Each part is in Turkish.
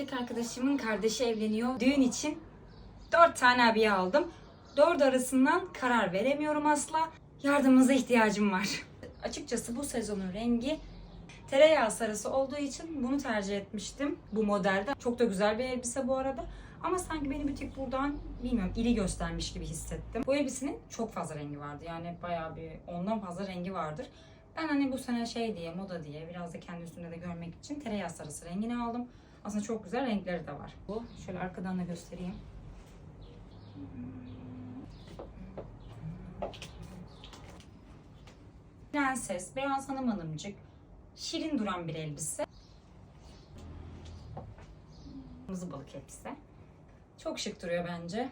erkek arkadaşımın kardeşi evleniyor. Düğün için 4 tane abiye aldım. 4 arasından karar veremiyorum asla. Yardımınıza ihtiyacım var. Açıkçası bu sezonun rengi tereyağı sarısı olduğu için bunu tercih etmiştim bu modelde. Çok da güzel bir elbise bu arada. Ama sanki beni bir tek buradan bilmiyorum iri göstermiş gibi hissettim. Bu elbisenin çok fazla rengi vardı. Yani bayağı bir ondan fazla rengi vardır. Ben hani bu sene şey diye, moda diye biraz da kendi üstünde de görmek için tereyağı sarısı rengini aldım. Aslında çok güzel renkleri de var. Bu şöyle arkadan da göstereyim. Prenses, beyaz hanım hanımcık, şirin duran bir elbise. Kırmızı balık elbise. Çok şık duruyor bence.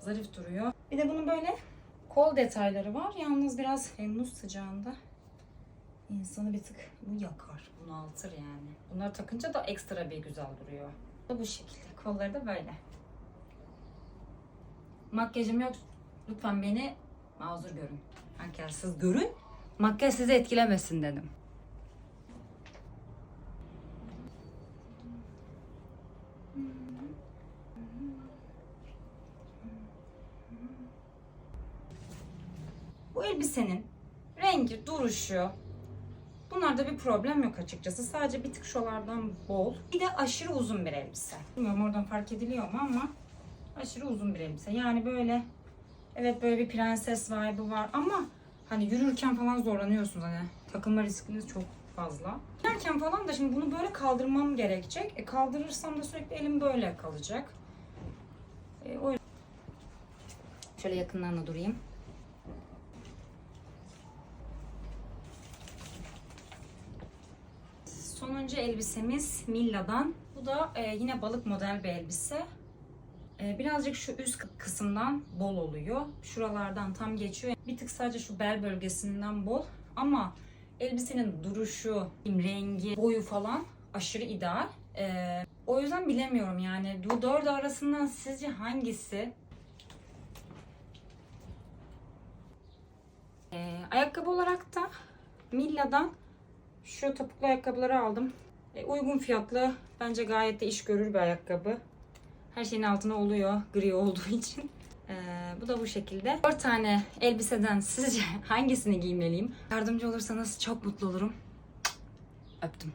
Zarif duruyor. Bir de bunun böyle kol detayları var. Yalnız biraz Temmuz sıcağında insanı bir tık bu yakar, bunaltır yani. Bunları takınca da ekstra bir güzel duruyor. Bu şekilde. Kolları da böyle. Makyajım yok. Lütfen beni mazur görün. Makyajsız görün. Makyaj sizi etkilemesin dedim. Bu elbisenin rengi, duruşu bunlarda bir problem yok açıkçası. Sadece bir tık şolardan bol. Bir de aşırı uzun bir elbise. Bilmiyorum oradan fark ediliyor mu ama aşırı uzun bir elbise. Yani böyle evet böyle bir prenses vibe'ı var ama hani yürürken falan zorlanıyorsunuz hani takılma riskiniz çok fazla. Yürürken falan da şimdi bunu böyle kaldırmam gerekecek. E kaldırırsam da sürekli elim böyle kalacak. E, o Şöyle yakından da durayım. Sonuncu elbisemiz Milla'dan. Bu da e, yine balık model bir elbise. E, birazcık şu üst kısımdan bol oluyor. Şuralardan tam geçiyor. Bir tık sadece şu bel bölgesinden bol. Ama elbisenin duruşu, rengi, boyu falan aşırı ideal. E, o yüzden bilemiyorum yani. Bu dördü arasından sizce hangisi? E, ayakkabı olarak da Milla'dan şu topuklu ayakkabıları aldım. E, uygun fiyatlı. Bence gayet de iş görür bir ayakkabı. Her şeyin altına oluyor gri olduğu için. E, bu da bu şekilde. 4 tane elbiseden sizce hangisini giymeliyim? Yardımcı olursanız çok mutlu olurum. Öptüm.